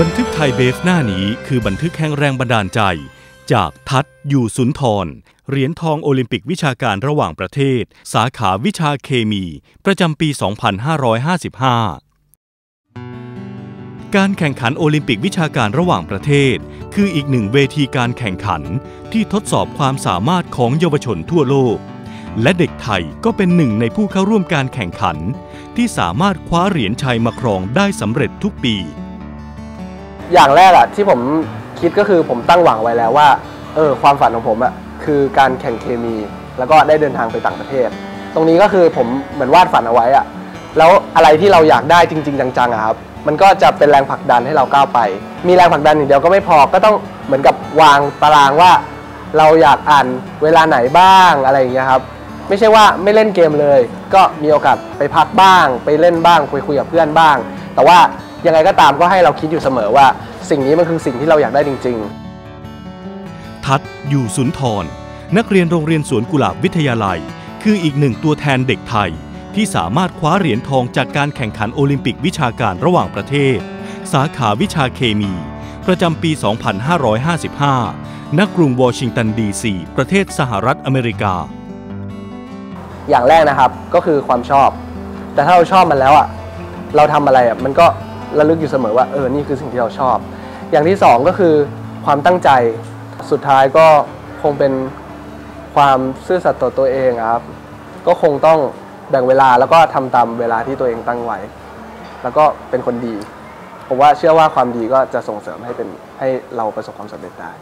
บันทึกไทยเบฟหน้านี้คือบันทึกแห่งแรงบันดาลใจ จากทัศอยู่สุนทรเหรียญทองโอลิมปิกวิชาการระหว่างประเทศ สาขาวิชาเคมี ประจำปี 2555 การแข่งขันโอลิมปิกวิชาการระหว่างประเทศ คืออีกหนึ่งเวทีการแข่งขันที่ทดสอบความสามารถของเยาวชนทั่วโลก และเด็กไทยก็เป็นหนึ่งในผู้เข้าร่วมการแข่งขัน ที่สามารถคว้าเหรียญชัยมาครองได้สำเร็จทุกปี อย่างแรกอะที่ผมคิดก็คือผมตั้งหวังไว้แล้วว่าเออความฝันของผมอะคือการแข่งเคมี แล้วก็ได้เดินทางไปต่างประเทศ ตรงนี้ก็คือผมเหมือนวาดฝันเอาไว้อะแล้วอะไรที่เราอยากได้จริง ๆ จังๆอะครับมันก็จะเป็นแรงผลักดันให้เราก้าวไป มีแรงผลักดันอย่างเดียวก็ไม่พอก็ต้องเหมือนกับวางตารางว่า เราอยากอ่านเวลาไหนบ้างอะไรอย่างเงี้ยครับไม่ใช่ว่าไม่เล่นเกมเลย ก็มีโอกาสไปพักบ้าง ไปเล่นบ้างคุยคุยกับเพื่อนบ้าง แต่ว่า ยังไงก็ตามก็ให้เราคิดอยู่เสมอว่า สิ่งนี้มันคือสิ่งที่เราอยากได้จริง ๆ ทัศน์อยู่สุนทร นักเรียนโรงเรียนสวนกุหลาบวิทยาลัย คืออีกหนึ่งตัวแทนเด็กไทย ที่สามารถคว้าเหรียญทองจากการแข่งขันโอลิมปิกวิชาการระหว่างประเทศ สาขาวิชาเคมี ประจำปี 2555 ณ กรุงวอชิงตันดีซีประเทศสหรัฐอเมริกา อย่างแรกนะครับก็คือความชอบ แต่ถ้าเราชอบมันแล้วอะเราทำอะไรอะมันก็ ระลึกอยู่เสมอว่าเออนี่คือสิ่งที่เราชอบ อย่างที่สองก็คือความตั้งใจสุดท้ายก็คงเป็นความซื่อสัตย์ต่อตัวเองครับ ก็คงต้องแบ่งเวลาแล้วก็ทำตามเวลาที่ตัวเองตั้งไว้ แล้วก็เป็นคนดีผมว่าเชื่อว่าความดีก็จะส่งเสริมให้เป็นให้เราประสบความสำเร็จได้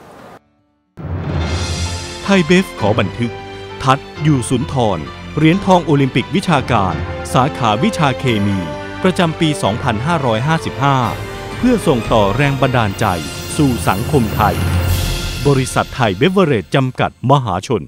ไทยเบฟขอบันทึก ทัศน์อยู่สุนทรเหรียญทองโอลิมปิกวิชาการ สาขาวิชาเคมี ประจำปี 2555 เพื่อส่งต่อแรงบันดาลใจสู่สังคมไทย บริษัทไทยเบเวอเรจจำกัดมหาชน